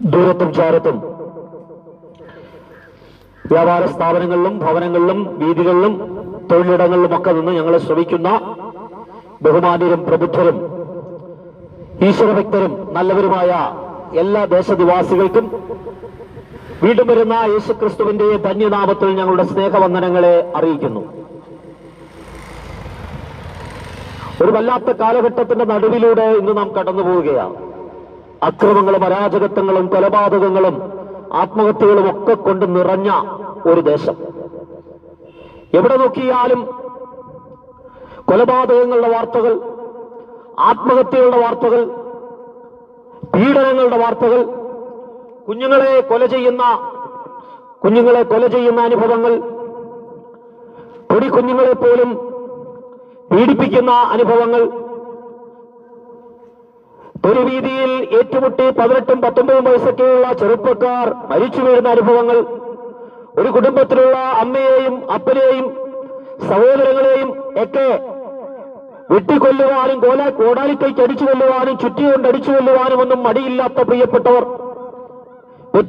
ദൂരത്തും ചേരത്തും. വ്യാപാര സ്ഥാപനങ്ങളിലും ഭവനങ്ങളിലും വീതികളിലും തൊഴിലിടങ്ങളിലുമൊക്കെ നിന്ന് ഞങ്ങളെ ശ്രമിക്കുന്ന ബഹുമാന്യരും പ്രബുദ്ധരും ഈശ്വരഭക്തരും നല്ലവരുമായ എല്ലാ ദേശനിവാസികൾക്കും വീണ്ടും വരുന്ന യേശുക്രിസ്തുവിന്റെ ധന്യനാമത്തിൽ ഞങ്ങളുടെ സ്നേഹവന്ദനങ്ങളെ അറിയിക്കുന്നു. ഒരു വല്ലാത്ത കാലഘട്ടത്തിന്റെ നടുവിലൂടെ ഇന്ന് നാം കടന്നു പോവുകയാണ് അക്രമങ്ങളും അരാജകത്വങ്ങളും കൊലപാതകങ്ങളും ആത്മഹത്യകളും ഒക്കെ കൊണ്ട് നിറഞ്ഞ ഒരു ദേശം. എവിടെ നോക്കിയാലും കൊലപാതകങ്ങളുടെ വാർത്തകൾ ആത്മഹത്യകളുടെ വാർത്തകൾ പീഡനങ്ങളുടെ വാർത്തകൾ കുഞ്ഞുങ്ങളെ കൊല ചെയ്യുന്ന കുഞ്ഞുങ്ങളെ കൊല ചെയ്യുന്ന അനുഭവങ്ങൾ പൊടി കുഞ്ഞുങ്ങളെ പോലും പീഡിപ്പിക്കുന്ന അനുഭവങ്ങൾ തെരുവീതിയിൽ ഏറ്റുമുട്ടി പതിനെട്ടും പത്തൊമ്പതും വയസ്സൊക്കെയുള്ള ചെറുപ്പക്കാർ മരിച്ചു വീഴുന്ന അനുഭവങ്ങൾ ഒരു കുടുംബത്തിലുള്ള അമ്മയെയും അപ്പനെയും സഹോദരങ്ങളെയും ഒക്കെ വെട്ടിക്കൊല്ലുവാനും കോല കോടാലിക്കൈക്ക് അടിച്ചു കൊല്ലുവാനും ചുറ്റികൊണ്ട് അടിച്ചു കൊല്ലുവാനും ഒന്നും മടിയില്ലാത്ത പ്രിയപ്പെട്ടവർ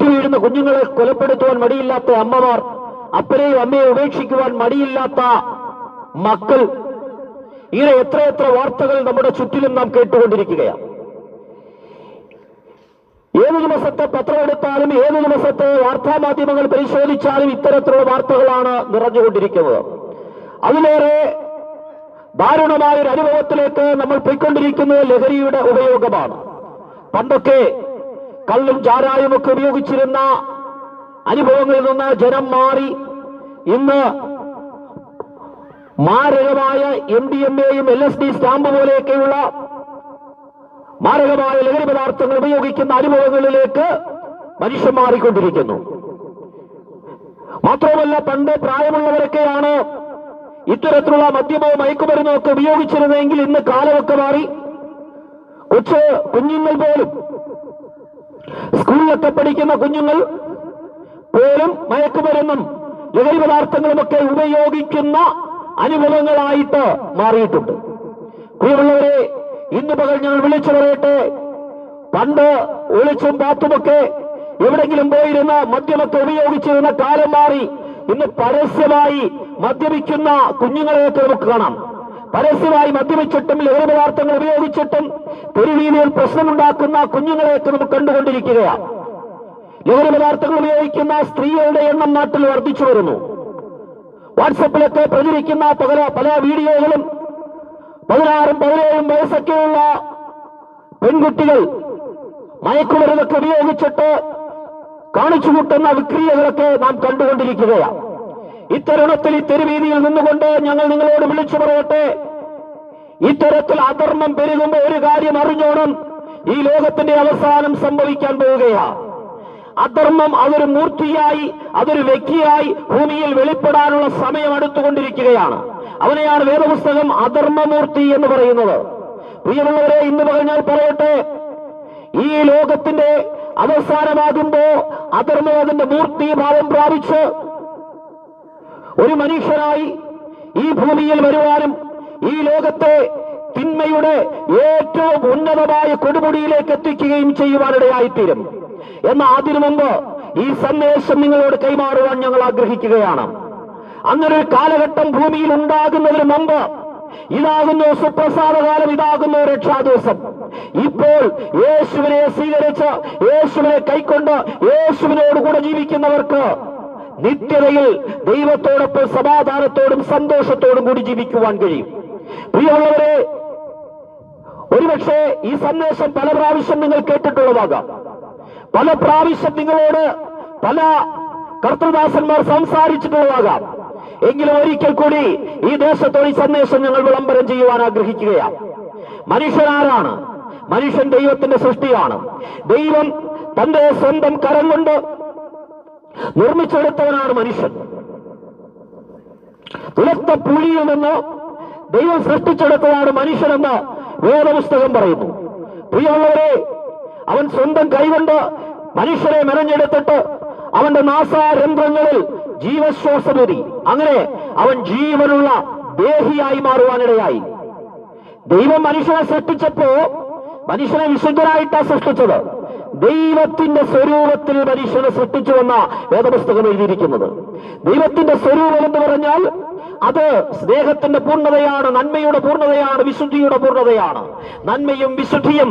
വീഴുന്ന കുഞ്ഞുങ്ങളെ കൊലപ്പെടുത്തുവാൻ മടിയില്ലാത്ത അമ്മമാർ അപ്പനെയും അമ്മയെ ഉപേക്ഷിക്കുവാൻ മടിയില്ലാത്ത മക്കൾ. ഇങ്ങനെ എത്രയെത്ര വാർത്തകൾ നമ്മുടെ ചുറ്റിലും നാം കേട്ടുകൊണ്ടിരിക്കുകയാണ്. ഏത് ദിവസത്തെ പത്രം എടുത്താലും ഏത് ദിവസത്തെ വാർത്താമാധ്യമങ്ങൾ പരിശോധിച്ചാലും ഇത്തരത്തിലുള്ള വാർത്തകളാണ് നിറഞ്ഞുകൊണ്ടിരിക്കുന്നത്. അതിലേറെ ദാരുണമായ ഒരു അനുഭവത്തിലേക്ക് നമ്മൾ പോയിക്കൊണ്ടിരിക്കുന്നത് ലഹരിയുടെ ഉപയോഗമാണ്. പണ്ടൊക്കെ കള്ളും ചാരായും ഒക്കെ ഉപയോഗിച്ചിരുന്ന അനുഭവങ്ങളിൽ നിന്ന് ജനം മാറി ഇന്ന് മാരകമായ എം ഡി എം എയും എൽ എസ് ഡി സ്റ്റാമ്പ് പോലെയൊക്കെയുള്ള മാരകമായ ലഹരി പദാർത്ഥങ്ങൾ ഉപയോഗിക്കുന്ന അനുഭവങ്ങളിലേക്ക് മനുഷ്യൻ മാറിക്കൊണ്ടിരിക്കുന്നു മാത്രമല്ല പണ്ട് പ്രായമുള്ളവരൊക്കെയാണ് ഇത്തരത്തിലുള്ള മദ്യമോ മയക്കുമരുന്നോ ഒക്കെ ഉപയോഗിച്ചിരുന്നെങ്കിൽ ഇന്ന് കാലമൊക്കെ മാറി. കൊച്ചു കുഞ്ഞുങ്ങൾ പോലും സ്കൂളിലൊക്കെ പഠിക്കുന്ന കുഞ്ഞുങ്ങൾ പോലും മയക്കുമരുന്നും ലഹരി പദാർത്ഥങ്ങളുമൊക്കെ ഉപയോഗിക്കുന്ന അനുഭവങ്ങളായിട്ട് മാറിയിട്ടുണ്ട്. പ്രിയമുള്ളവരെ ഇന്ന് പകൽ ഞങ്ങൾ വിളിച്ചു പറയട്ടെ. പണ്ട് ഒളിച്ചും പാത്തുമൊക്കെ എവിടെങ്കിലും പോയിരുന്ന മദ്യമൊക്കെ ഉപയോഗിച്ചിരുന്ന കാലം മാറി. ഇന്ന് പരസ്യമായി മദ്യപിക്കുന്ന കുഞ്ഞുങ്ങളെയൊക്കെ നമുക്ക് കാണാം. പരസ്യമായി മദ്യപിച്ചിട്ടും ലഹരി പദാർത്ഥങ്ങൾ ഉപയോഗിച്ചിട്ടും തെരുവീതിയിൽ പ്രശ്നമുണ്ടാക്കുന്ന കുഞ്ഞുങ്ങളെയൊക്കെ നമുക്ക് കണ്ടുകൊണ്ടിരിക്കുകയാണ് ലഹരി പദാർത്ഥങ്ങൾ ഉപയോഗിക്കുന്ന സ്ത്രീകളുടെ എണ്ണം നാട്ടിൽ വർദ്ധിച്ചു വരുന്നു. വാട്സപ്പിലൊക്കെ പ്രചരിക്കുന്ന പല പല വീഡിയോകളും പതിനാറും പതിനേഴും വയസ്സൊക്കെയുള്ള പെൺകുട്ടികൾ മയക്കുമരുന്നൊക്കെ ഉപയോഗിച്ചിട്ട് കാണിച്ചു കൂട്ടുന്ന വിക്രിയകളൊക്കെ നാം കണ്ടുകൊണ്ടിരിക്കുകയാണ്. ഇത്തരുണത്തിൽ ഈ തെരുവീതിയിൽ നിന്നുകൊണ്ട് ഞങ്ങൾ നിങ്ങളോട് വിളിച്ചു പറയട്ടെ. ഇത്തരത്തിൽ അധർമ്മം പെരുകുമ്പോൾ ഒരു കാര്യം അറിഞ്ഞോണം. ഈ ലോകത്തിന്റെ അവസാനം സംഭവിക്കാൻ പോവുകയാണ്. അധർമ്മം അതൊരു മൂർത്തിയായി അതൊരു വ്യക്തിയായി ഭൂമിയിൽ വെളിപ്പെടാനുള്ള സമയം അടുത്തുകൊണ്ടിരിക്കുകയാണ്. അവനെയാണ് വേദപുസ്തകം അധർമ്മമൂർത്തി എന്ന് പറയുന്നത്. പ്രിയമുള്ളവരെ ഇന്ന് പറഞ്ഞാൽ പറയട്ടെ ഈ ലോകത്തിന്റെ അവസാനമാകുമ്പോ അധർമ്മം അതിന്റെ മൂർത്തി ഭാവം പ്രാപിച്ച് ഒരു മനുഷ്യനായി ഈ ഭൂമിയിൽ വരുവാനും ഈ ലോകത്തെ തിന്മയുടെ ഏറ്റവും ഉന്നതമായ കൊടുമുടിയിലേക്ക് എത്തിക്കുകയും ചെയ്യുവാനിടയായിത്തീരും. എന്നാൽ അതിനു മുമ്പ് ഈ സന്ദേശം നിങ്ങളോട് കൈമാറുവാൻ ഞങ്ങൾ ആഗ്രഹിക്കുകയാണ്. അങ്ങനെ ഒരു കാലഘട്ടം ഭൂമിയിൽ ഉണ്ടാകുന്നതിന് മുമ്പ് ഇതാകുന്നു സുപ്രസാദകാലം ഇതാകുന്നു രക്ഷാദിവസം. ഇപ്പോൾ യേശുവിനെ സ്വീകരിച്ച് യേശുവിനെ കൈക്കൊണ്ട് യേശുവിനോട് കൂടെ ജീവിക്കുന്നവർക്ക് നിത്യതയിൽ ദൈവത്തോടൊപ്പം സമാധാനത്തോടും സന്തോഷത്തോടും കൂടി ജീവിക്കുവാൻ കഴിയും. പ്രിയമുള്ളവരെ ഒരുപക്ഷെ ഈ സന്ദേശം പല പ്രാവശ്യം നിങ്ങൾ കേട്ടിട്ടുള്ളതാകാം. പല പ്രാവശ്യം നിങ്ങളോട് പല കർത്തൃദാസന്മാർ സംസാരിച്ചിട്ടുള്ളതാകാം. എങ്കിലും ഒരിക്കൽ കൂടി ഈ ദേശത്തോട് സന്ദേശം ഞങ്ങൾ വിളംബരം ചെയ്യുവാൻ ആഗ്രഹിക്കുകയാണ്. മനുഷ്യനാരാണ്? മനുഷ്യൻ ദൈവത്തിന്റെ സൃഷ്ടിയാണ്. ദൈവം തന്റെ സ്വന്തം കരം കൊണ്ട് നിർമ്മിച്ചെടുത്തവനാണ് മനുഷ്യൻ. തുലത്ത പുളിയിൽ നിന്ന് ദൈവം സൃഷ്ടിച്ചെടുത്തതാണ് മനുഷ്യനെന്ന് വേദപുസ്തകം പറയുന്നു. പ്രിയമുള്ളവരെ അവൻ സ്വന്തം കൈകൊണ്ട് മനുഷ്യരെ മെനഞ്ഞെടുത്തിട്ട് അവന്റെ നാസാരന്ധ്രങ്ങളിൽ ജീവശ്വാസമേറി അങ്ങനെ അവൻ ജീവനുള്ള ദേഹിയായി മാറുവാനിടയായി. ദൈവം മനുഷ്യനെ സൃഷ്ടിച്ചപ്പോ മനുഷ്യനെ വിശുദ്ധനായിട്ടാ സൃഷ്ടിച്ചത്. ദൈവത്തിന്റെ സ്വരൂപത്തിൽ മനുഷ്യനെ സൃഷ്ടിച്ചുവെന്ന വേദപുസ്തകം എഴുതിയിരിക്കുന്നത്. ദൈവത്തിന്റെ സ്വരൂപം എന്ന് പറഞ്ഞാൽ അത് സ്നേഹത്തിന്റെ പൂർണതയാണ് നന്മയുടെ പൂർണതയാണ് വിശുദ്ധിയുടെ പൂർണതയാണ്. നന്മയും വിശുദ്ധിയും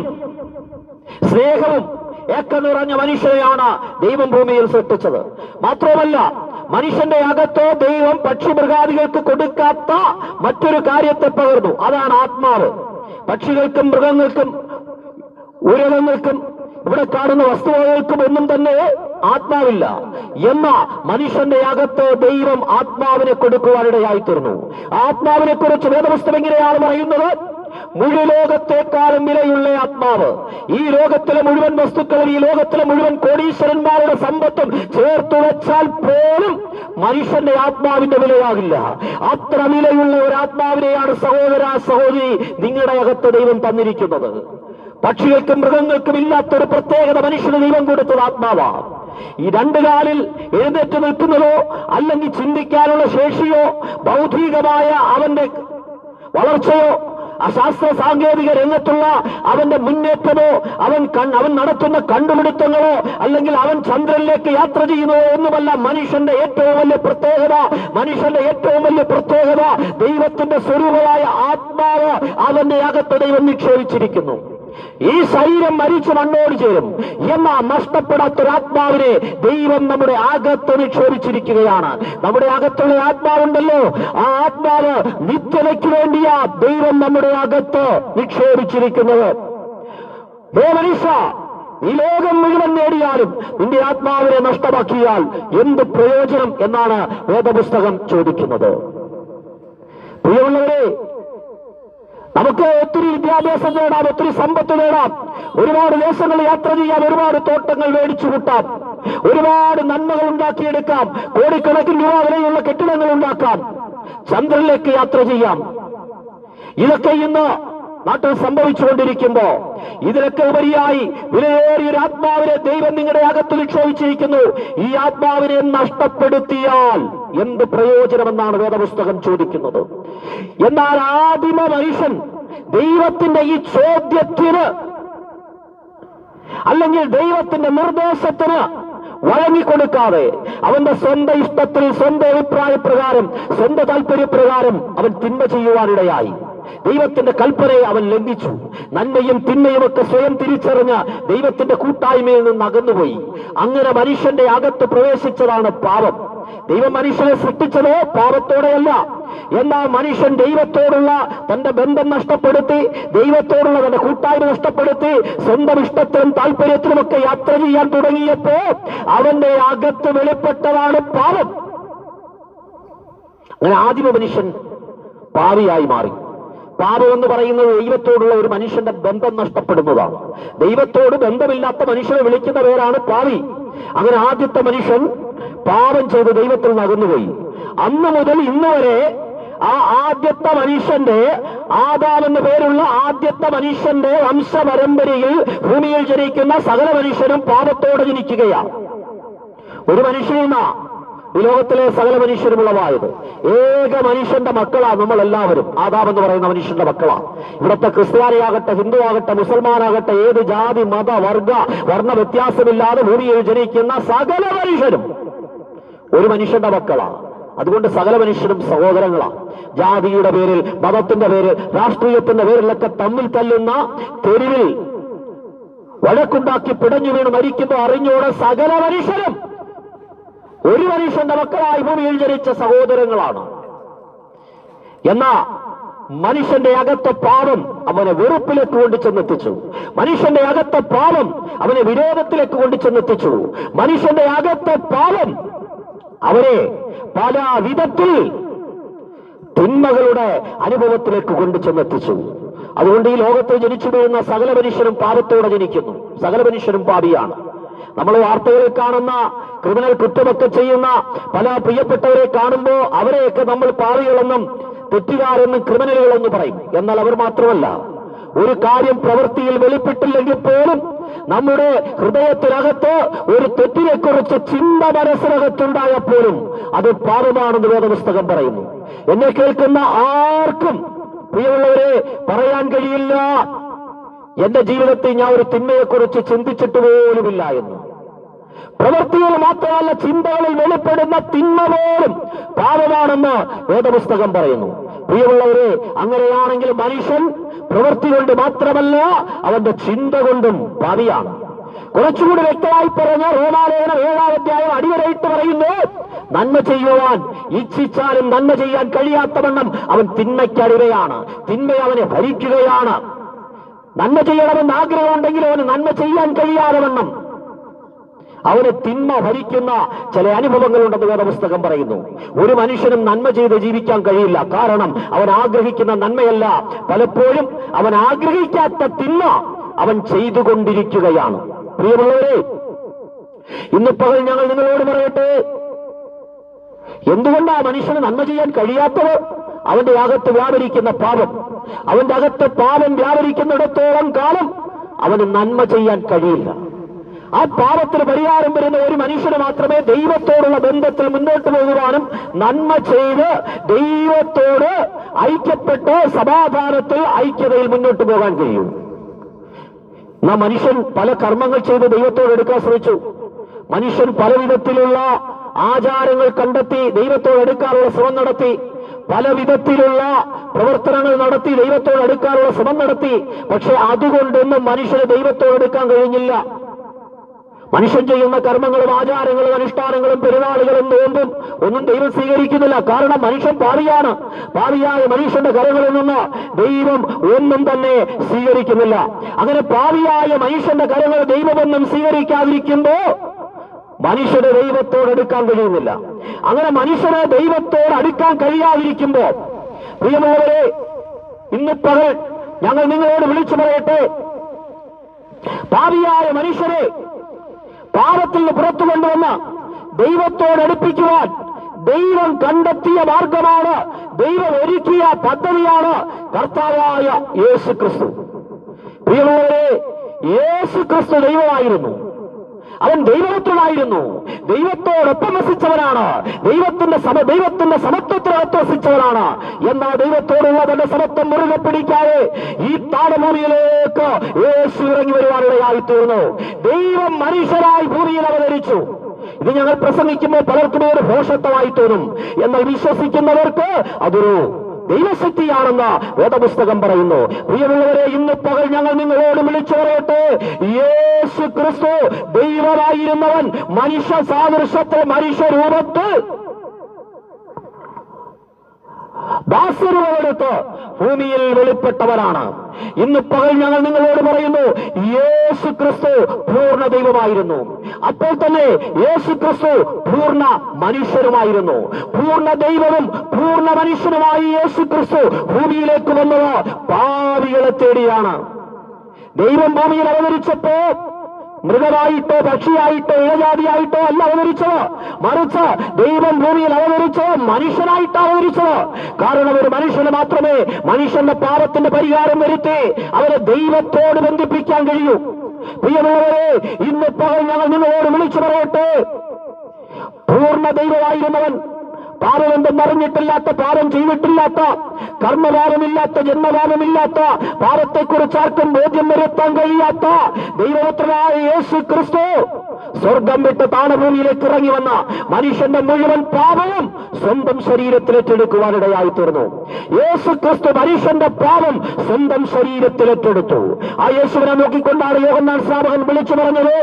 സ്നേഹവും ഏക്ക നിറഞ്ഞ മനുഷ്യരെയാണ് ദൈവം ഭൂമിയിൽ സൃഷ്ടിച്ചത്. മാത്രമല്ല മനുഷ്യന്റെ അകത്ത് ദൈവം പക്ഷി മൃഗാദികൾക്ക് കൊടുക്കാത്ത മറ്റൊരു കാര്യത്തെ പകർന്നു. അതാണ് ആത്മാവ്. പക്ഷികൾക്കും മൃഗങ്ങൾക്കും ഉരകങ്ങൾക്കും ഇവിടെ കാണുന്ന വസ്തുവകൾക്കും ഒന്നും തന്നെ ആത്മാവില്ല. എന്ന മനുഷ്യന്റെ അകത്ത് ദൈവം ആത്മാവിനെ കൊടുക്കുവാനിടയായി തീർന്നു ആത്മാവിനെ കുറിച്ച് വേദപുസ്തകം എങ്ങനെയാണ് പറയുന്നത്? മുഴുലോകത്തെക്കാളും വിലയുള്ള ആത്മാവ്. ഈ ലോകത്തിലെ മുഴുവൻ വസ്തുക്കളും ഈ ലോകത്തിലെ മുഴുവൻ കോടീശ്വരന്മാരുടെ സമ്പത്തും ചേർത്തു വെച്ചാൽ പോലും മനുഷ്യന്റെ ആത്മാവിന്റെ വിലയാകില്ല. അത്ര വിലയുള്ള ഒരു ആത്മാവിനെയാണ് സഹോദര സഹോദരി നിങ്ങളുടെ അകത്ത് ദൈവം തന്നിരിക്കുന്നത്. പക്ഷികൾക്കും മൃഗങ്ങൾക്കും ഇല്ലാത്തൊരു പ്രത്യേകത മനുഷ്യന് ദൈവം കൊടുത്തത് ആത്മാവാണ് ഈ രണ്ടു കാലിൽ എഴുന്നേറ്റ് നിൽക്കുന്നതോ അല്ലെങ്കിൽ ചിന്തിക്കാനുള്ള ശേഷിയോ ബൗദ്ധികമായ അവന്റെ വളർച്ചയോ ശാസ്ത്ര സാങ്കേതിക രംഗത്തുള്ള അവന്റെ മുന്നേറ്റമോ അവൻ അവൻ നടത്തുന്ന കണ്ടുപിടുത്തങ്ങളോ അല്ലെങ്കിൽ അവൻ ചന്ദ്രനിലേക്ക് യാത്ര ചെയ്യുന്നതോ ഒന്നുമല്ല മനുഷ്യന്റെ ഏറ്റവും വലിയ പ്രത്യേകത. മനുഷ്യന്റെ ഏറ്റവും വലിയ പ്രത്യേകത ദൈവത്തിന്റെ സ്വരൂപമായ ആത്മാവ് അവന്റെ അകത്ത് ദൈവം നിക്ഷേപിച്ചിരിക്കുന്നു. ഈ ശരീരം മരിച്ചു മണ്ണോട് ചേരും. എന്നാ നഷ്ടപ്പെടാത്തൊരാത്മാവിനെ ദൈവം നമ്മുടെ അകത്ത് നിക്ഷേപിച്ചിരിക്കുകയാണ്. നമ്മുടെ അകത്തുള്ള ആത്മാവുണ്ടല്ലോ. ആ ആത്മാവ് നിത്യതയ്ക്ക് വേണ്ടിയാ ദൈവം നമ്മുടെ അകത്ത് നിക്ഷേപിച്ചിരിക്കുന്നത്. ഈ ലോകം മുഴുവൻ നേടിയാലും നിന്റെ ആത്മാവിനെ നഷ്ടമാക്കിയാൽ എന്ത് പ്രയോജനം എന്നാണ് വേദപുസ്തകം ചോദിക്കുന്നത്. പ്രിയമുള്ളവരെ നമുക്ക് ഒത്തിരി വിദ്യാഭ്യാസം നേടാം ഒത്തിരി സമ്പത്ത് നേടാം. ഒരുപാട് ദേശങ്ങൾ യാത്ര ചെയ്യാം ഒരുപാട് തോട്ടങ്ങൾ മേടിച്ചു കൂട്ടാം. ഒരുപാട് നന്മകൾ ഉണ്ടാക്കിയെടുക്കാം. കോടിക്കണക്കിന് രൂപ വിലയുള്ള കെട്ടിടങ്ങൾ ഉണ്ടാക്കാം. ചന്ദ്രനിലേക്ക് യാത്ര ചെയ്യാം. ഇതൊക്കെ ഇന്ന് നാട്ടിൽ സംഭവിച്ചുകൊണ്ടിരിക്കുമ്പോ ഇതിനൊക്കെ ഉപരിയായി വിലയേറിയ ഒരു ആത്മാവിനെ ദൈവം നിങ്ങളുടെ അകത്ത് നിക്ഷോഭിച്ചിരിക്കുന്നു ഈ ആത്മാവിനെ നഷ്ടപ്പെടുത്തിയാൽ എന്ത് പ്രയോജനമെന്നാണ് വേദപുസ്തകം ചോദിക്കുന്നത്. എന്നാൽ ആദിമ മനുഷ്യൻ ദൈവത്തിന്റെ ഈ ചോദ്യത്തിന് അല്ലെങ്കിൽ ദൈവത്തിന്റെ നിർദ്ദേശത്തിന് വഴങ്ങിക്കൊടുക്കാതെ അവന്റെ സ്വന്തം ഇഷ്ടത്തിൽ സ്വന്തം അഭിപ്രായ പ്രകാരം സ്വന്തം താല്പര്യപ്രകാരം അവൻ തിന്മ ചെയ്യുവാനിടയായി. ദൈവത്തിന്റെ കൽപ്പനയെ അവൻ ലംഘിച്ചു. നന്മയും തിന്മയും ഒക്കെ സ്വയം തിരിച്ചറിഞ്ഞ ദൈവത്തിന്റെ കൂട്ടായ്മയിൽ നിന്ന് അകന്നുപോയി. അങ്ങനെ മനുഷ്യന്റെ അകത്ത് പ്രവേശിച്ചതാണ് പാപം. ദൈവം മനുഷ്യനെ സൃഷ്ടിച്ചത് പാപത്തോടെയല്ല. എന്നാൽ മനുഷ്യൻ ദൈവത്തോടുള്ള തന്റെ ബന്ധം നഷ്ടപ്പെടുത്തി ദൈവത്തോടുള്ള തന്റെ കൂട്ടായ്മ നഷ്ടപ്പെടുത്തി സ്വന്തം ഇഷ്ടത്തിലും താല്പര്യത്തിലുമൊക്കെ യാത്ര ചെയ്യാൻ തുടങ്ങിയപ്പോ അവന്റെ അകത്ത് വെളിപ്പെട്ടതാണ് പാപം. അങ്ങനെ ആദിമ മനുഷ്യൻ പാവിയായി മാറി. പാപം എന്ന് പറയുന്നത് ദൈവത്തോടുള്ള ഒരു മനുഷ്യന്റെ ബന്ധം നഷ്ടപ്പെടുന്നതാണ്. ദൈവത്തോട് ബന്ധമില്ലാത്ത മനുഷ്യനെ വിളിക്കുന്ന പേരാണ് പാവി അങ്ങനെ ആദ്യത്തെ മനുഷ്യൻ പാപം ചെയ്ത് ദൈവത്തിൽ നകന്നുപോയി. അന്ന് മുതൽ ഇന്ന് വരെ ആ ആദ്യത്തെ മനുഷ്യന്റെ ആദാം എന്ന പേരുള്ള ആദ്യത്തെ മനുഷ്യന്റെ വംശപരമ്പരയിൽ ഭൂമിയിൽ ജനിക്കുന്ന സകല മനുഷ്യരും പാപത്തോടെ ജനിക്കുകയാണ്. ഒരു മനുഷ്യനിൽ നിന്നാ ഈ ലോകത്തിലെ സകല മനുഷ്യരും ഉളവായത് ഏക മനുഷ്യന്റെ മക്കളാണ് നമ്മൾ എല്ലാവരും ആദാം എന്ന് പറയുന്ന മനുഷ്യന്റെ മക്കളാണ് ഇവിടുത്തെ ക്രിസ്ത്യാനിയാകട്ടെ ഹിന്ദു ആകട്ടെ മുസൽമാനാകട്ടെ ഏത് ജാതി മത വർഗ വർണ വ്യത്യാസമില്ലാതെ ഭൂമിയിൽ ജനിക്കുന്ന സകല മനുഷ്യരും ഒരു മനുഷ്യന്റെ മക്കളാണ് അതുകൊണ്ട് സകല മനുഷ്യരും സഹോദരങ്ങളാണ് ജാതിയുടെ പേരിൽ മതത്തിന്റെ പേരിൽ രാഷ്ട്രീയത്തിന്റെ പേരിലൊക്കെ തമ്മിൽ തല്ലുന്ന തെരുവിൽ വഴക്കുണ്ടാക്കി പിടഞ്ഞു വീണ് മരിക്കുമ്പോൾ അറിഞ്ഞോടെ സകല മനുഷ്യരും. ഒരു മനുഷ്യന്റെ മക്കളായി ഭൂമിയിൽ ജനിച്ച സഹോദരങ്ങളാണ്. എന്നാ മനുഷ്യന്റെ അകത്തെ പാപം അവനെ വെറുപ്പിലേക്ക് കൊണ്ടു ചെന്നെത്തിച്ചു. മനുഷ്യന്റെ അകത്തെ പാപം അവനെ വിരോധത്തിലേക്ക് കൊണ്ടു ചെന്നെത്തിച്ചു. മനുഷ്യന്റെ അകത്തെ പാപം അവരെ പല വിധത്തിൽ തിന്മകളുടെ അനുഭവത്തിലേക്ക് കൊണ്ടു ചെന്നെത്തിച്ചു. അതുകൊണ്ട് ഈ ലോകത്ത് ജനിച്ചു വീഴുന്ന സകല മനുഷ്യരും പാപത്തോടെ ജനിക്കുന്നു. സകല മനുഷ്യരും പാപിയാണ്. നമ്മൾ വാർത്തകളിൽ കാണുന്ന ക്രിമിനൽ കുറ്റമൊക്കെ ചെയ്യുന്ന പല പ്രിയപ്പെട്ടവരെ കാണുമ്പോൾ അവരെയൊക്കെ നമ്മൾ പാവികളെന്നും തെറ്റുകാരെന്നും ക്രിമിനലുകളെന്ന് പറയും. എന്നാൽ അവർ മാത്രമല്ല. ഒരു കാര്യം പ്രവൃത്തിയിൽ വെളിപ്പെട്ടില്ലെങ്കിൽ പോലും നമ്മുടെ ഹൃദയത്തിനകത്ത് ഒരു തെറ്റിനെ കുറിച്ച് ചിന്ത മനസ്സിനകത്തുണ്ടായപ്പോഴും അത് പാപമാണെന്ന് വേദപുസ്തകം പറയുന്നു. എന്നെ കേൾക്കുന്ന ആർക്കും പ്രിയമുള്ളവരെ പറയാൻ കഴിയില്ല. എന്റെ ജീവിതത്തിൽ ഞാൻ ഒരു തിന്മയെക്കുറിച്ച് ചിന്തിച്ചിട്ട് പോലുമില്ല എന്ന്. പ്രവൃത്തികൾ മാത്രമല്ല ചിന്തകളിൽ വെളിപ്പെടുന്ന തിന്മ പോലും പാപമാണെന്ന് വേദപുസ്തകം പറയുന്നു. പ്രിയമുള്ളവരെ അങ്ങനെയാണെങ്കിൽ മനുഷ്യൻ പ്രവൃത്തി കൊണ്ട് മാത്രമല്ല അവന്റെ ചിന്ത കൊണ്ടും പാപിയാണ്. കുറച്ചുകൂടി വ്യക്തമായി പറഞ്ഞ റോമാലേഖനം ഏഴാം അധ്യായം അടിവരയിട്ട് പറയുന്നു നന്മ ചെയ്യുവാൻ ഇച്ഛിച്ചാലും നന്മ ചെയ്യാൻ കഴിയാത്തവണ്ണം അവൻ തിന്മയ്ക്കടിവയാണ് തിന്മ അവനെ ഭരിക്കുകയാണ്. നന്മ ചെയ്യണമെന്ന് ആഗ്രഹമുണ്ടെങ്കിൽ അവന് നന്മ ചെയ്യാൻ കഴിയാതെ വണ്ണം അവന് തിന്മ ഭരിക്കുന്ന ചില അനുഭവങ്ങളുണ്ടെന്ന് വേദപുസ്തകം പറയുന്നു. ഒരു മനുഷ്യനും നന്മ ചെയ്ത് ജീവിക്കാൻ കഴിയില്ല. കാരണം അവൻ ആഗ്രഹിക്കുന്ന നന്മയല്ല. പലപ്പോഴും അവൻ ആഗ്രഹിക്കാത്ത തിന്മ അവൻ ചെയ്തുകൊണ്ടിരിക്കുകയാണ്. പ്രിയമുള്ളവരെ ഇന്ന് പകൽ ഞങ്ങൾ നിങ്ങളോട് പറയട്ടെ. എന്തുകൊണ്ടാ മനുഷ്യന് നന്മ ചെയ്യാൻ കഴിയാത്തത്? അവന്റെ അകത്ത് വ്യാപരിക്കുന്ന പാപം. അവന്റെ അകത്ത് പാപം വ്യാപരിക്കുന്നിടത്തോളം കാലം അവന് നന്മ ചെയ്യാൻ കഴിയില്ല. ആ പാപത്തിന് പരിഹാരം വരുന്ന ഒരു മനുഷ്യന് മാത്രമേ ദൈവത്തോടുള്ള ബന്ധത്തിൽ മുന്നോട്ട് പോകുവാനും നന്മ ചെയ്ത് ദൈവത്തോട് ഐക്യപ്പെട്ട് സമാധാനത്തിൽ ഐക്യതയിൽ മുന്നോട്ട് പോകാൻ കഴിയൂ. നാം മനുഷ്യൻ പല കർമ്മങ്ങൾ ചെയ്ത് ദൈവത്തോട് എടുക്കാൻ ശ്രമിച്ചു. മനുഷ്യൻ പല വിധത്തിലുള്ള ആചാരങ്ങൾ കണ്ടെത്തി ദൈവത്തോട് എടുക്കാനുള്ള ശ്രമം നടത്തി. പല വിധത്തിലുള്ള പ്രവർത്തനങ്ങൾ നടത്തി ദൈവത്തോട് എടുക്കാനുള്ള ശ്രമം നടത്തി. പക്ഷെ അതുകൊണ്ടൊന്നും മനുഷ്യന് ദൈവത്തോട് എടുക്കാൻ കഴിഞ്ഞില്ല. മനുഷ്യൻ ചെയ്യുന്ന കർമ്മങ്ങളും ആചാരങ്ങളും അനുഷ്ഠാനങ്ങളും പെരുന്നാളുകളും നോമ്പും ഒന്നും ദൈവം സ്വീകരിക്കുന്നില്ല. കാരണം മനുഷ്യൻ പാവിയാണ് പാവിയായ മനുഷ്യന്റെ കരങ്ങളിൽ നിന്ന് ദൈവം ഒന്നും തന്നെ സ്വീകരിക്കുന്നില്ല. അങ്ങനെ പാവിയായ മനുഷ്യന്റെ കരങ്ങൾ ദൈവമൊന്നും സ്വീകരിക്കാതിരിക്കുമ്പോ മനുഷ്യരെ ദൈവത്തോട് അടുക്കാൻ കഴിയുന്നില്ല. അങ്ങനെ മനുഷ്യരെ ദൈവത്തോട് അടുക്കാൻ കഴിയാതിരിക്കുമ്പോ പ്രിയമുള്ളവരെ ഇന്ന് പകൽ ഞങ്ങൾ നിങ്ങളോട് വിളിച്ചു പറയട്ടെ. പാവിയായ മനുഷ്യരെ പാപത്തിൽ നിന്ന് പുറത്തു കൊണ്ടുവന്ന് ദൈവത്തോട് അടുപ്പിക്കുവാൻ ദൈവം കണ്ടെത്തിയ മാർഗമാണ്. ദൈവം ഒരുക്കിയ പദ്ധതിയാണ് കർത്താവായ യേശു ക്രിസ്തു യേശു ക്രിസ്തു ദൈവമായിരുന്നു. അവൻ ദൈവപുത്രനായിരുന്നു. ദൈവത്തോടൊപ്പം വസിച്ചവനാണ്. ദൈവത്തിന്റെ സമ ദൈവത്തിന്റെ സമത്വത്തിനകത്ത് വസിച്ചവനാണ്. എന്നാൽ ദൈവത്തോടുള്ള തന്റെ സമത്വം മുറുകെ പിടിക്കാതെ ഈ താടഭൂമിയിലേക്ക് യേശു ഇറങ്ങി വരുവാനിടയായി തീർന്നു. ദൈവം മനുഷ്യരായി ഭൂമിയിൽ അവതരിച്ചു. ഇത് ഞങ്ങൾ പ്രസംഗിക്കുമ്പോൾ പലർക്കും ഒരു ഭോഷത്വമായി തോന്നും. എന്നാൽ വിശ്വസിക്കുന്നവർക്ക് അതൊരു ദൈവശക്തിയാണെന്ന് വേദപുസ്തകം പറയുന്നു. പ്രിയമുള്ളവരെ ഇന്ന് പകൽ ഞങ്ങൾ നിങ്ങളോട് വിളിച്ചു പറയട്ടെ. യേശു ക്രിസ്തു ദൈവമായിരുന്നവൻ മനുഷ്യ സാദൃശ്യത്തിൽ മനുഷ്യ രൂപത്തിൽ ദാസരുകളെടുത്ത് ഭൂമിയിൽ വെളിപ്പെട്ടവരാണ് ഇന്ന് പകൽ ഞങ്ങൾ നിങ്ങളോട് പറയുന്നു യേശു ക്രിസ്തു പൂർണ ദൈവമായിരുന്നു. അപ്പോൾ തന്നെ യേശു ക്രിസ്തു പൂർണ മനുഷ്യരുമായിരുന്നു. പൂർണ ദൈവവും പൂർണ മനുഷ്യനുമായി യേശു ക്രിസ്തു ഭൂമിയിലേക്ക് വന്നത് പാവികളെ തേടിയാണ്. ദൈവം ഭൂമിയിൽ അവതരിച്ചപ്പോ മൃഗമായിട്ടോ പക്ഷിയായിട്ടോ ഇഴജാതിയായിട്ടോ അല്ല അവതരിച്ചത്. മറിച്ച് ദൈവം ഭൂമിയിൽ അവതരിച്ചത് മനുഷ്യനായിട്ട് അവതരിച്ചത്. കാരണം ഒരു മനുഷ്യന് മാത്രമേ മനുഷ്യന്റെ പാപത്തിന്റെ പരിഹാരം വരുത്തി അവരെ ദൈവത്തോട് ബന്ധിപ്പിക്കാൻ കഴിയൂ. പ്രിയമുള്ളവരെ ഇന്ന് ഞങ്ങൾ നിങ്ങളോട് വിളിച്ചു പറയട്ടെ. പൂർണ ദൈവമായിരുന്നവൻ പാപമെന്തെന്ന് അറിഞ്ഞിട്ടില്ലാത്ത പാപം ചെയ്തിട്ടില്ലാത്ത കർമ്മഭാരമില്ലാത്ത ജന്മഭാരമില്ലാത്ത പാപത്തെക്കുറിച്ച് ആർക്കും ബോധ്യം വരുത്താൻ കഴിയാത്ത ദൈവപുത്രനായ യേശു ക്രിസ്തു സ്വർഗം വിട്ട് താണഭൂമിയിലേക്ക് ഇറങ്ങി വന്ന മനുഷ്യന്റെ മുഴുവൻ പാപവും സ്വന്തം ശരീരത്തിലേറ്റെടുക്കുവാനിടയായി തീർന്നു യേശു ക്രിസ്തു മനുഷ്യന്റെ പാപം സ്വന്തം ശരീരത്തിലേറ്റെടുത്തു. ആ യേശുവിനെ നോക്കിക്കൊണ്ടാണ് യോഹന്നാൻ സ്നാപകൻ വിളിച്ചു പറഞ്ഞത്.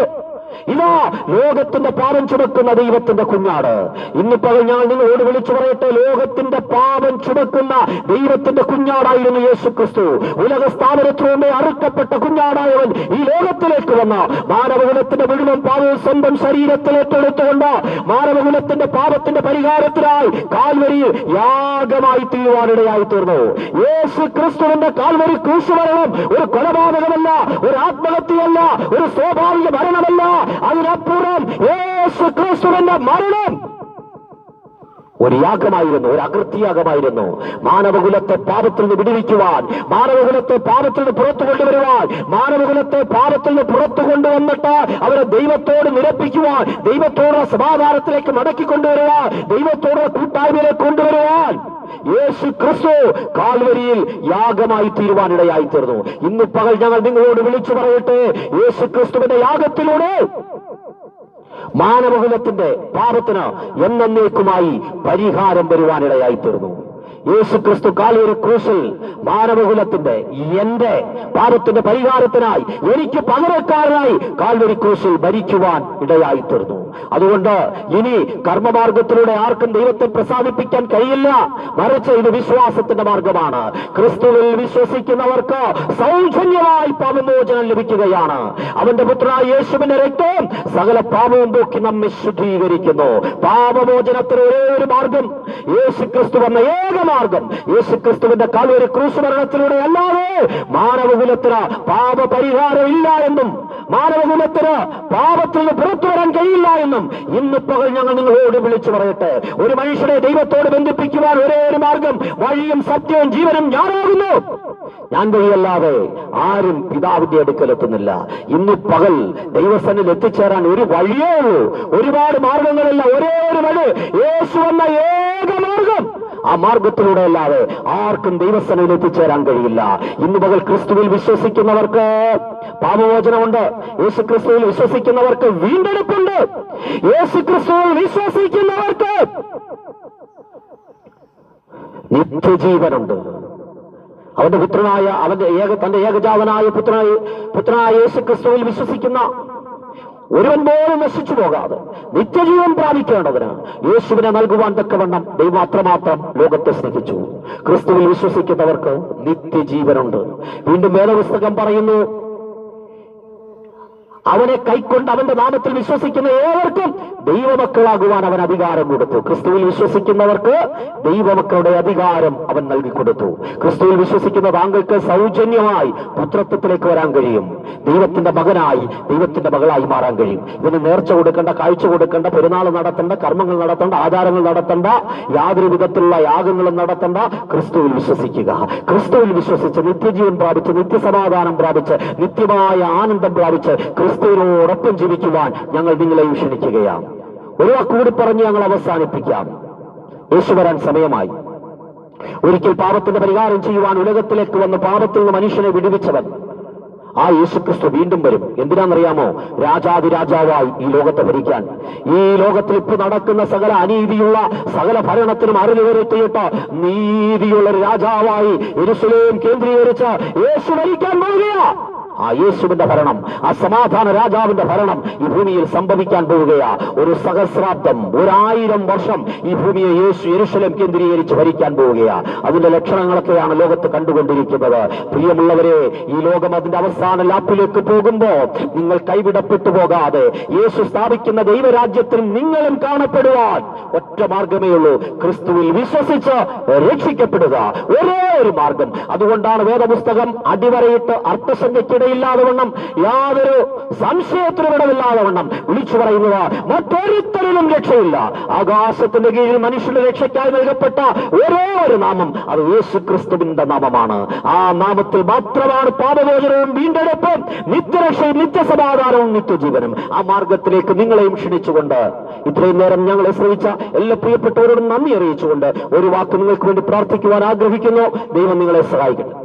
ഇതാ ലോകത്തിന്റെ പാപം ചുമക്കുന്ന ദൈവത്തിന്റെ കുഞ്ഞാട്. ഇന്നിപ്പോൾ ഞാൻ നിങ്ങളോട് വിളിച്ചു പറയട്ടെ ലോകത്തിന്റെ പാപം ചുമക്കുന്ന ദൈവത്തിന്റെ കുഞ്ഞാടായിരുന്നു യേശു ക്രിസ്തു ഉലക സ്ഥാപനത്തിനുമേ അറുക്കപ്പെട്ട കുഞ്ഞാടായവൻ ഈ ലോകത്തിലേക്ക് വന്ന. മാനവകുലത്തിന്റെ മുഴുവൻ പാപവും സ്വന്തം ശരീരത്തിൽ എടുത്തുകൊണ്ട് മാനവകുലത്തിന്റെ പാപത്തിന്റെ പരിഹാരത്തിനായി കാൽവരിയിൽ യാഗമായി തീരുവാനിടയായി തീർന്നു. യേശു ക്രിസ്തുവിന്റെ കാൽവരി ക്രൂശുമരണം ഒരു കൊലപാതകമല്ല ഒരു ആത്മഹത്യയല്ല ഒരു സ്വാഭാവിക മരണമല്ല. അതിനപ്പുറം ക്രിസ്തുവിന്റെ മരണം. ഒരു യാഗമായിരുന്നു ഒരു അകൃത്യാഗമായിരുന്നു മാനവകുലത്തെ പാപത്തിൽ നിന്ന് വിടുവിക്കുവാൻ മാനവകുലത്തെ പാപത്തിൽ നിന്ന് പുറത്തു കൊണ്ടുവരുവാൻ മാനവകുലത്തെ പാപത്തിൽ നിന്ന് പുറത്തു കൊണ്ടുവന്നിട്ട് അവരെ ദൈവത്തോട് നിരപ്പിക്കുവാൻ ദൈവത്തോടുള്ള സമാധാനത്തിലേക്ക് മടക്കി കൊണ്ടുവരുവാൻ ദൈവത്തോടുള്ള കൂട്ടായ്മയിലേക്ക് കൊണ്ടുവരുവാൻ. യേശു ക്രിസ്തു കാൽവരിയിൽ യാഗമായി തീരുവാനിടയായി തീർന്നു ഇന്ന് പകൽ ഞങ്ങൾ നിങ്ങളോട് വിളിച്ചു പറയട്ടെ. യേശു ക്രിസ്തുവിന്റെ യാഗത്തിലൂടെ മാനവകുലത്തിന്റെ പാപത്തിന് എന്നേക്കുമായി പരിഹാരം വരുവാനിടയായി തീർന്നു യേശു ക്രിസ്തു കാലൂരി ക്രൂശിൽ മാനവകുലത്തിന്റെ എന്റെ പാപത്തിന്റെ പരിഹാരത്തിനായി എനിക്ക് പകരക്കാരനായി കാൽവരി ക്രൂശിൽ ഭരിക്കുവാൻ ഇടയായി തീർന്നു. അതുകൊണ്ട് ഇനി കർമ്മമാർഗത്തിലൂടെ ആർക്കും ദൈവത്തെ പ്രസാദിപ്പിക്കാൻ കഴിയില്ല. മറിച്ച് ഇത് വിശ്വാസത്തിന്റെ മാർഗമാണ്. ക്രിസ്തുവിൽ വിശ്വസിക്കുന്നവർക്ക് സൗജന്യമായി പാപമോചനം ലഭിക്കുകയാണ്. അവന്റെ പുത്രനായ യേശുവിന്റെ രക്തം സകല പാപവും പോക്കി നമ്മെ ശുദ്ധീകരിക്കുന്നു. പാപമോചനത്തിന് ഒരേ ഒരു മാർഗം യേശു ക്രിസ്തു വന്ന ഏക മാർഗം. യേശു ക്രിസ്തുവിന്റെ കാലൊരു ക്രൂസ് മരണത്തിലൂടെ അല്ലാതെ മാനവകുലത്തിന് പാപപരിഹാരമില്ല എന്നും മാനവകുലത്തിന് പാപത്തിൽ നിന്ന് പുറത്തു വരാൻ കഴിയില്ല എന്നും ഇന്ന് പകൽ ഞങ്ങൾ നിങ്ങളോട് വിളിച്ചു പറയട്ടെ. ഒരു മനുഷ്യനെ ദൈവത്തോട് ബന്ധിപ്പിക്കുവാൻ ഒരേ ഒരു മാർഗം വഴിയും സത്യവും ജീവനും ഞാനാകുന്നു. ഞാൻ വഴിയല്ലാതെ ആരും പിതാവിന്റെ അടുക്കലെത്തുന്നില്ല ഇന്ന് പകൽ ദൈവസനിൽ എത്തിച്ചേരാൻ ഒരു വഴിയേ ഉള്ളൂ. ഒരുപാട് മാർഗങ്ങളല്ല ഒരേ ഒരു വഴി. യേശു എന്ന ഏക മാർഗം. ആ മാർഗത്തിലൂടെ അല്ലാതെ ആർക്കും ദൈവസനയിൽ എത്തിച്ചേരാൻ കഴിയില്ല. ഇന്ന് പകൽ ക്രിസ്തുവിൽ വിശ്വസിക്കുന്നവർക്ക് പാപമോചനമുണ്ട്. യേശു ക്രിസ്തുവിൽ വിശ്വസിക്കുന്നവർക്ക് വീണ്ടെടുപ്പുണ്ട്. യേശു ക്രിസ്തുവിൽ വിശ്വസിക്കുന്നവർക്ക് നിത്യജീവനുണ്ട്. അവന്റെ പുത്രനായ അവന്റെ ഏക തന്റെ ഏകജാതനായ പുത്രനായ പുത്രനായ യേശു ക്രിസ്തുവിൽ വിശ്വസിക്കുന്ന ഒരുവൻ പോലും നശിച്ചു പോകാതെ നിത്യജീവൻ പ്രാപിക്കേണ്ടതിന് യേശുവിനെ നൽകുവാൻ തക്കവണ്ണം ദൈവം അത്രമാത്രം ലോകത്തെ സ്നേഹിച്ചു. ക്രിസ്തുവിൽ വിശ്വസിക്കുന്നവർക്ക് നിത്യജീവനുണ്ട്. വീണ്ടും വേദപുസ്തകം പറയുന്നു അവനെ കൈക്കൊണ്ട് അവന്റെ നാമത്തിൽ വിശ്വസിക്കുന്ന ഏവർക്കും ദൈവമക്കളാകുവാൻ അവൻ അധികാരം കൊടുത്തു. ക്രിസ്തുവിൽ വിശ്വസിക്കുന്നവർക്ക് ദൈവമക്കളുടെ അധികാരം അവൻ നൽകി കൊടുത്തു. ക്രിസ്തുവിൽ വിശ്വസിക്കുന്ന താങ്കൾക്ക് സൗജന്യമായി പുത്രത്വത്തിലേക്ക് വരാൻ കഴിയും. ദൈവത്തിന്റെ മകനായി ദൈവത്തിന്റെ മകളായി മാറാൻ കഴിയും. ഇതിന് നേർച്ച കൊടുക്കേണ്ട കാഴ്ച കൊടുക്കേണ്ട പെരുന്നാൾ നടത്തേണ്ട കർമ്മങ്ങൾ നടത്തേണ്ട ആചാരങ്ങൾ നടത്തേണ്ട യാതൊരു വിധത്തിലുള്ള യാഗങ്ങളും നടത്തേണ്ട. ക്രിസ്തുവിൽ വിശ്വസിക്കുക. ക്രിസ്തുവിൽ വിശ്വസിച്ച് നിത്യജീവൻ പ്രാപിച്ച് നിത്യസമാധാനം പ്രാപിച്ച് നിത്യമായ ആനന്ദം പ്രാപിച്ച് ക്രിസ്തുവിനോടൊപ്പം ജീവിക്കുവാൻ ഞങ്ങൾ നിങ്ങളെയും ക്ഷണിക്കുകയാണ്. ഒരു വാക്കുകൂടി പറഞ്ഞ് ഞങ്ങൾ അവസാനിപ്പിക്കാം. യേശു വരാൻ സമയമായി. ഒരിക്കൽ പാപത്തിന്റെ പരിഹാരം ചെയ്യുവാൻ ഉലകത്തിലേക്ക് വന്ന് പാപത്തിൽ നിന്ന് മനുഷ്യനെ വിടുവിച്ചവൻ ആ യേശുക്രിസ്തു വീണ്ടും വരും. എന്തിനാണെന്നറിയാമോ? രാജാതിരാജാവായി ഈ ലോകത്തെ ഭരിക്കാൻ. ഈ ലോകത്തിൽ ഇപ്പൊ നടക്കുന്ന സകല അനീതിയുള്ള സകല ഭരണത്തിനും അറിവ് വരുത്തിയിട്ട് നീതിയുള്ള ഒരു രാജാവായി എരുസലേം കേന്ദ്രീകരിച്ച് യേശു ഭരിക്കാൻ പോവുകയാ ആ യേശുവിന്റെ ഭരണം ആ സമാധാന രാജാവിന്റെ ഭരണം ഈ ഭൂമിയിൽ സംഭവിക്കാൻ പോവുകയാ. ഒരു സഹസ്രാബ്ദം ഒരായിരം വർഷം ഈ ഭൂമിയെ യേശു യരുഷലം കേന്ദ്രീകരിച്ച് ഭരിക്കാൻ പോവുകയാ. അതിന്റെ ലക്ഷണങ്ങളൊക്കെയാണ് ലോകത്ത് കണ്ടുകൊണ്ടിരിക്കുന്നത്. പ്രിയമുള്ളവരെ ഈ ലോകം അതിന്റെ അവസാന ലാപ്പിലേക്ക് പോകുമ്പോ നിങ്ങൾ കൈവിടപ്പെട്ടു പോകാതെ യേശു സ്ഥാപിക്കുന്ന ദൈവരാജ്യത്തിൽ നിങ്ങളും കാണപ്പെടുവാൻ ഒറ്റ മാർഗമേ ഉള്ളൂ. ക്രിസ്തുവിൽ വിശ്വസിച്ച് രക്ഷിക്കപ്പെടുക. ഒരേ ഒരു മാർഗം. അതുകൊണ്ടാണ് വേദപുസ്തകം അടിവരയിട്ട് അർത്ഥസംഖ്യക്കിടയില്ലാതെ വണ്ണം. യാതൊരു സംശയത്തിനും ഇടമില്ലാതെ വണ്ണം. വിളിച്ചു പറയുന്നത്. മറ്റൊരുത്തരിലും രക്ഷയില്ല. ആകാശത്തിന്റെ കീഴിൽ മനുഷ്യന്റെ രക്ഷയ്ക്കായി നൽകപ്പെട്ട ഓരോ ഒരു നാമം അത് യേശു ക്രിസ്തുവിന്റെ നാമമാണ്. ആ നാമത്തിൽ മാത്രമാണ് പാപമോചനവും വീണ്ടെടുപ്പും നിത്യരക്ഷയും നിത്യസമാധാനവും നിത്യജീവനും. ആ മാർഗത്തിലേക്ക് നിങ്ങളെയും ക്ഷണിച്ചുകൊണ്ട് ഇത്രയും നേരം ഞങ്ങളെ ശ്രമിച്ച എല്ലാ പ്രിയപ്പെട്ടവരോടും നന്ദി അറിയിച്ചുകൊണ്ട് ഒരു വാക്ക് നിങ്ങൾക്ക് വേണ്ടി പ്രാർത്ഥിക്കുവാൻ ആഗ്രഹിക്കുന്നു. ദൈവം നിങ്ങളെ സഹായിക്കട്ടെ.